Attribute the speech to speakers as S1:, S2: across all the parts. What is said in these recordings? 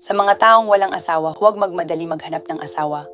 S1: Sa mga taong walang asawa, huwag magmadali maghanap ng asawa.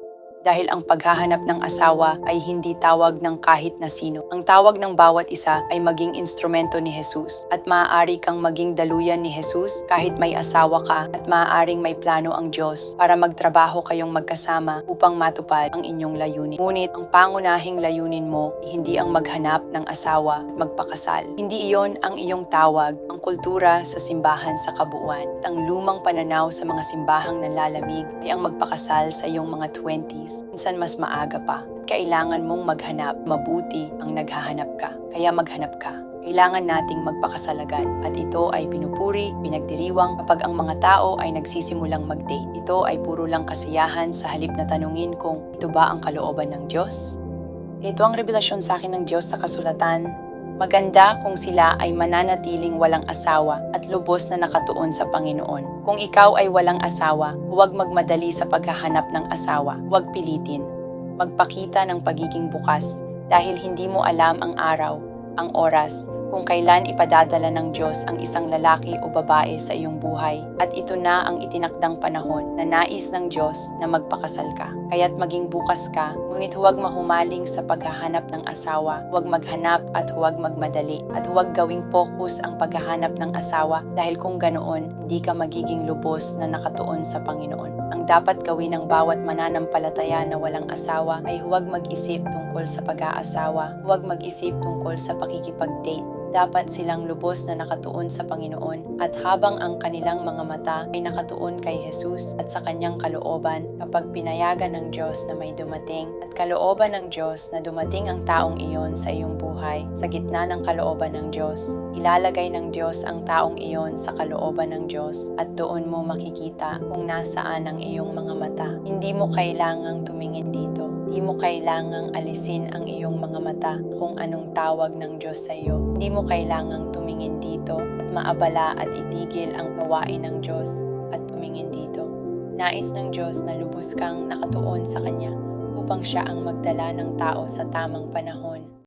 S1: Dahil ang paghahanap ng asawa ay hindi tawag ng kahit na sino. Ang tawag ng bawat isa ay maging instrumento ni Jesus. At maaari kang maging daluyan ni Jesus kahit may asawa ka at maaaring may plano ang Diyos para magtrabaho kayong magkasama upang matupad ang inyong layunin. Ngunit ang pangunahing layunin mo ay hindi ang maghanap ng asawa at magpakasal. Hindi iyon ang iyong tawag, ang kultura sa simbahan sa kabuuan. At ang lumang pananaw sa mga simbahang nanlalamig ay ang magpakasal sa iyong mga 20s. Minsan mas maaga pa. Kailangan mong maghanap, mabuti ang naghahanap ka. Kaya maghanap ka. Kailangan nating magpakasal agad at ito ay pinupuri, pinagdiriwang kapag ang mga tao ay nagsisimulang mag-date. Ito ay puro lang kasiyahan sa halip na tanungin kung ito ba ang kalooban ng Diyos? Ito ang revelasyon sa akin ng Diyos sa kasulatan Maganda kung sila ay mananatiling walang asawa at lubos na nakatuon sa Panginoon. Kung ikaw ay walang asawa, huwag magmadali sa paghahanap ng asawa. Huwag pilitin. Magpakita ng pagiging bukas dahil hindi mo alam ang araw, ang oras, kung kailan ipadadala ng Diyos ang isang lalaki o babae sa iyong buhay. At ito na ang itinakdang panahon na nais ng Diyos na magpakasal ka. Kaya't maging bukas ka, ngunit huwag mahumaling sa paghahanap ng asawa, huwag maghanap at huwag magmadali, at huwag gawing focus ang paghahanap ng asawa dahil kung ganoon, hindi ka magiging lubos na nakatuon sa Panginoon. Ang dapat gawin ng bawat mananampalataya na walang asawa ay huwag mag-isip tungkol sa pag-aasawa, huwag mag-isip tungkol sa pakikipag-date, dapat silang lubos na nakatuon sa Panginoon at habang ang kanilang mga mata ay nakatuon kay Jesus at sa kanyang kalooban kapag pinayagan ng Diyos na may dumating at kalooban ng Diyos na dumating ang taong iyon sa iyong buhay sa gitna ng kalooban ng Diyos. Ilalagay ng Diyos ang taong iyon sa kalooban ng Diyos at doon mo makikita kung nasaan ang iyong mga mata. Hindi mo kailangang tumingin dito. Hindi mo kailangang alisin ang iyong mga mata kung anong tawag ng Diyos sa iyo. Hindi mo kailangang tumingin dito at maabala at itigil ang gawain ng Diyos at tumingin dito. Nais ng Diyos na lubos kang nakatuon sa Kanya upang siya ang magdala ng tao sa tamang panahon